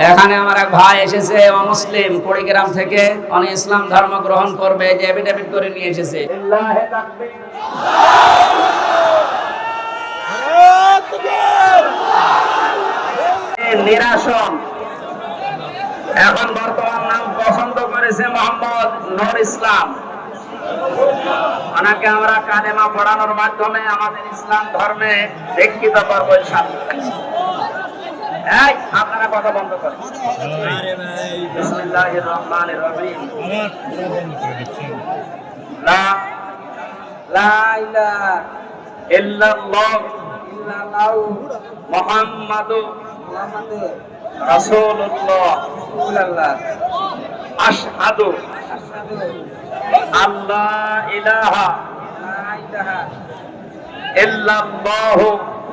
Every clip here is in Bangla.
এখানে আমার এক ভাই এসেছে অমুসলিম কুড়িগ্রাম থেকে উনি ইসলাম ধর্ম গ্রহণ করবে যে এফিডেভিট করে নিয়ে এসেছে। নিরাসন এখন বর্তমান নাম পছন্দ করেছে মোহাম্মদ নর ইসলাম। ওনাকে আমরা কালেমা পড়ানোর মাধ্যমে আমাদের ইসলাম ধর্মে দীক্ষিত করব ইনশাআল্লাহ। এই আপনারা কথা বন্ধ করেন। বিসমিল্লাহির রহমানির রহিম লা লা ইলাহা ইল্লাল্লাহ ইল্লাল্লাহু মুহাম্মাদুর রাসূলুল্লাহ রাসূলুল্লাহ আশহাদু আল্লাহ ইলাহা ইল্লাল্লাহু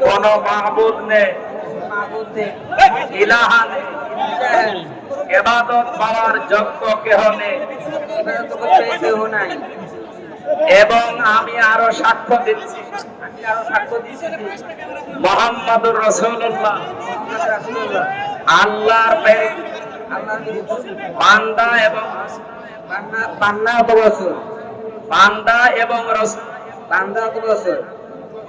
কোন মাহবুদ নেই। ইলাহা নেই। এবাদত পাওয়ার যোগ্য কেহ নেই। এবং আমি আরও সাক্ষ্য দিচ্ছি। মোহাম্মদুর রসুল্লাহ আল্লাহর বান্দা এবং পান্না অথবা রসুল। বান্দা এবং রসুল। বান্দা এবং রসুল।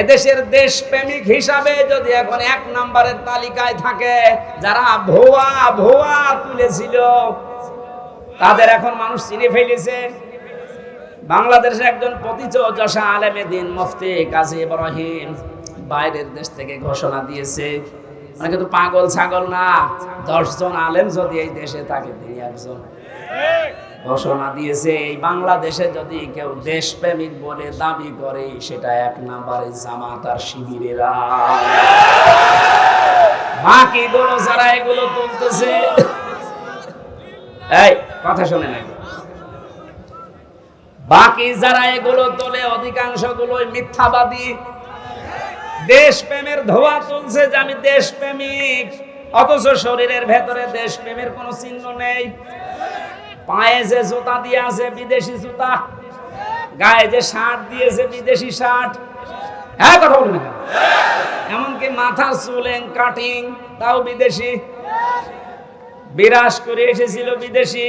এদেশের দেশপ্রেমিক হিসাবে যদি এখন এক নম্বরের তালিকায় থাকে, যারা ভুয়া ভুয়া তুলেছিল, তাদের এখন মানুষ চিনে ফেলেছে। বাংলাদেশের একজন প্রতিচর্যা আলেমে দিন মুফতি কাজী ইব্রাহিম বাইরের দেশ থেকে ঘোষণা দিয়েছে। মানে কিন্তু পাগল ছাগল না, দশজন আলেম যদি এই দেশে থাকে, তিনি একজন। ঘোষণা দিয়েছে, এই বাংলাদেশে যদি কেউ দেশপ্রেমিক বলে দাবি করে, সেটা এক নাম্বারে জামাত আর শিবিরেরা বাকি গুলো যারা এগুলো তুলতেছে, এই কথা শুনে নাই বাকি যারা এগুলো তোলে অধিকাংশ গুলোই মিথ্যাবাদী। দেশপ্রেমের ধোয়া তুলছে যে আমি দেশপ্রেমিক, অথচ শরীরের ভেতরে দেশপ্রেমের কোনো চিহ্ন নেই। পায়ে যে জুতা দিয়ে আছে, বিদেশি জুতা, গায়ে যে শার্ট দিয়েছে, বিদেশি শার্ট। হ্যাঁ কথা বলুন না এমনকি মাথার চুলেন কাটিং তাও বিদেশি। বিরাজ করে এসেছিল বিদেশি।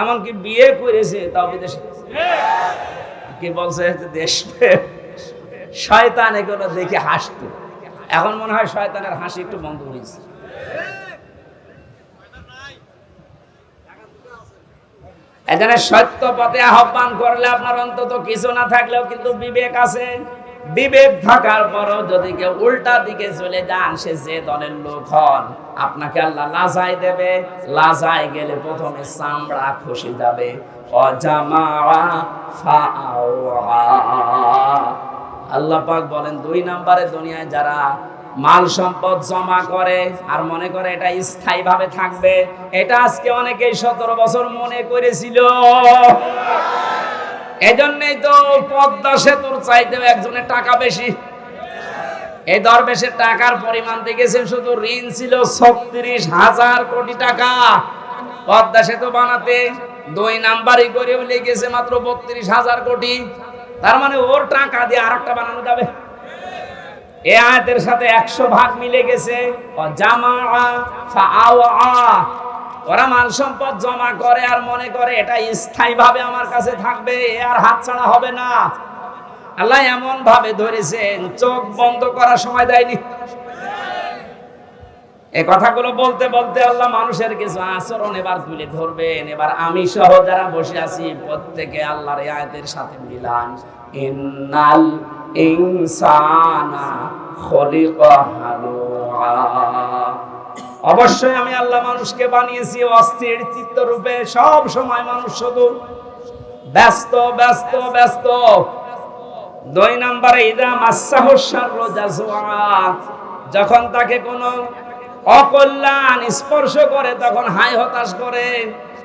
এমনকি বিয়ে করেছে, তাও বিদেশি। কি বলছে দেশ শয়তান এগুলো দেখে হাসতো। এখন মনে হয় শয়তানের হাসি একটু বন্ধ হয়েছে। এখানে সত্য পথে আহ্বান করলে আপনার অন্তত কিছু না থাকলেও কিন্তু বিবেক আছে। বিবেক থাকার পরও যদি কেউ উল্টা দিকে চলে যান, সে যে দলের লোক হন, আপনাকে আল্লাহ লাজাই দেবে। লাজাই গেলে প্রথমে চামড়া খসে যাবে। আল্লাহ পাক বলেন, দুই নম্বরে দুনিয়ায় যারা মাল সম্পদ জমা করে আর মনে করে এটা স্থায়ী ভাবে থাকবে। এটা আজকে অনেকেই সতেরো বছর মনে করেছিল। এজন্যই তো পদ্মা সেতুর চাইতেও একজনের টাকা বেশি। এই দরবেশের টাকার পরিমাণ দেখেছেন? শুধু ঋণ ছিল ছত্রিশ হাজার কোটি টাকা। পদ্মা সেতু বানাতে দুই নাম্বারই করে লেগেছে মাত্র বত্রিশ হাজার কোটি। তার মানে ওর টাকা দিয়ে আর একটা বানানো যাবে। এ আয়াতের সাথে একশো ভাগ মিলে গেছে। ওরা মাল সম্পদ জমা করে আর মনে করে এটা স্থায়ী ভাবে আমার কাছে থাকবে, এ আর হাত ছাড়া হবে না। আল্লাহ এমন ভাবে ধরেছেন, চোখ বন্ধ করার সময় দেয়নি। এই কথাগুলো বলতে বলতে আল্লাহ মানুষের কিছু আচরণ এবার তুলে ধরবেন। এবার আমি সহ যারা বসে আছি, প্রত্যেকে আল্লাহর আয়াতের সাথে মিলান। ইন্নাল ইনসানা খলিকা হালুআ অবশ্যই আমি আল্লাহ মানুষকে বানিয়েছি অস্থির চিত্ত রূপে সব সময় মানুষ শুধু ব্যস্ত ব্যস্ত ব্যস্ত। দুই নম্বরে, ইদা মাসাহ যখন তাকে কোনো অকল্যাণ স্পর্শ করে, তখন হাই হতাশ করে,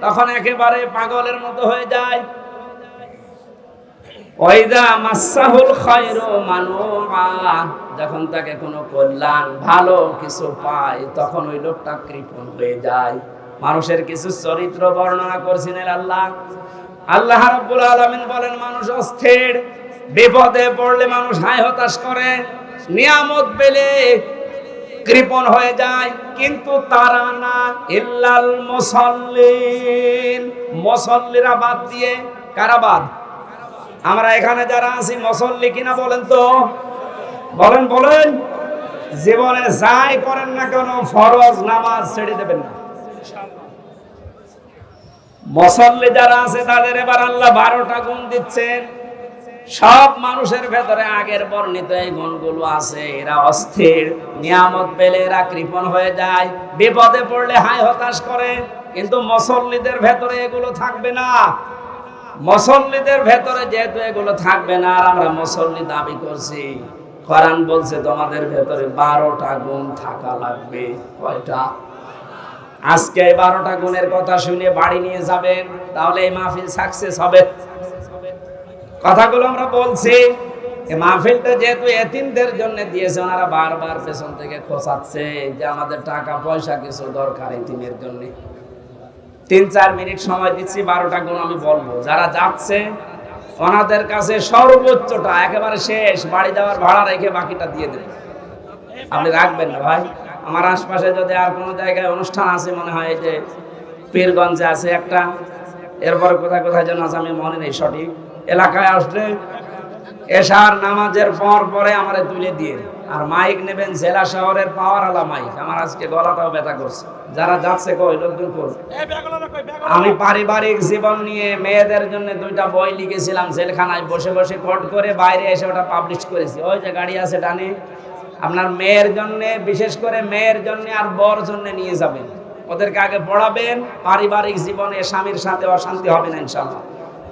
তখন একেবারে পাগলের মতো হয়ে যায়। যখন তাকে কোনো কল্যাণ, ভালো কিছু পায়, তখন ওই লোকটা কৃপণ হয়ে যায়। মানুষের কিছু চরিত্র বর্ণনা করছিলেন আল্লাহ। আল্লাহ রাব্বুল আলামিন বলেন, মানুষ অস্থির, বিপদে পড়লে মানুষ হায় হতাশ করে, নিয়ামত পেলে কৃপণ হয়ে যায়, কিন্তু তারা না। ইল্লাল মুসাল্লিন। মুসল্লিরা বাদ দিয়ে কারা বাদ? আমরা এখানে যারা আছি, মুসল্লি কিনা বলেন তো? বলেন বলেন। জীবনে যাই করেন না কেন, ফরজ নামাজ ছেড়ে দেবেন না। মুসল্লি যারা আছে, তাদের এবার আল্লাহ বারোটা গুণ দিচ্ছেন। সব মানুষের ভেতরে আগের বর্ণিত এই গুণগুলো আছে। এরা অস্থির, নিয়ামত পেলে এরা কৃপণ হয়ে যায়, বিপদে পড়লে হাই হতাশ করে। কিন্তু মুসল্লিদের ভেতরে এগুলো থাকবে না। মুসল্লিদের ভেতরে যেহেতু এগুলো থাকবে না, আর আমরা মুসল্লি দাবি করছি, কোরআন বলছে তোমাদের ভেতরে বারোটা গুণ থাকা লাগবে। কয়টা? আজকে এই বারোটা গুণের কথা শুনে বাড়ি নিয়ে যাবেন, তাহলে এই মাহফিল সাকসেস হবে। কথাগুলো আমরা বলছি। মাহফিলটা যেহেতু এতিমদের জন্য দিয়েছে, ওনারা বারবার পেছন থেকে খোঁচাচ্ছে যে আমাদের টাকা, পয়সা কিছু দরকার এতিমের জন্য। তিন চার মিনিট সময় দিচ্ছি, বারোটা গুণ আমি বলব। যারা যাচ্ছে, ওনাদের কাছে সর্বোচ্চটা, একেবারে শেষ, বাড়ি যাওয়ার ভাড়া রেখে বাকিটা দিয়ে দেবেন আপনি রাখবেন না ভাই? আমার আশপাশে যদি আর কোনো জায়গায় অনুষ্ঠান আছে, মনে হয় যে পীরগঞ্জে আছে একটা, এরপরে কোথায় কোথায় যেন আছে, আমি মনে নেই সঠিক। এলাকায় আসলে এশার নামাজের পর পরে আমারে তুলে দিয়ে। আর মাইক নেবেন জেলা শহরের পাওয়ার আলা মাইক। আমার আজকে গলাটাও ব্যথা করছে। যারা যাচ্ছে কই? লোকজন করবে আমি পারিবারিক জীবন নিয়ে মেয়েদের জন্য দুইটা বই লিখেছিলাম জেলখানায়। বসে বসে কোট করে বাইরে এসে ওটা পাবলিশ করেছি। ওই যে গাড়ি আছে ডানে। আপনার মেয়ের জন্য বিশেষ করে মেয়ের জন্য আর বর জন্য নিয়ে যাবেন। ওদেরকে আগে পড়াবেন। পারিবারিক জীবনে স্বামীর সাথে অশান্তি হবে না ইনশাল্লাহ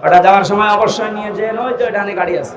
ওটা যাওয়ার সময় অবশ্যই নিয়ে যেন নয় তো ডানে গাড়ি আছে।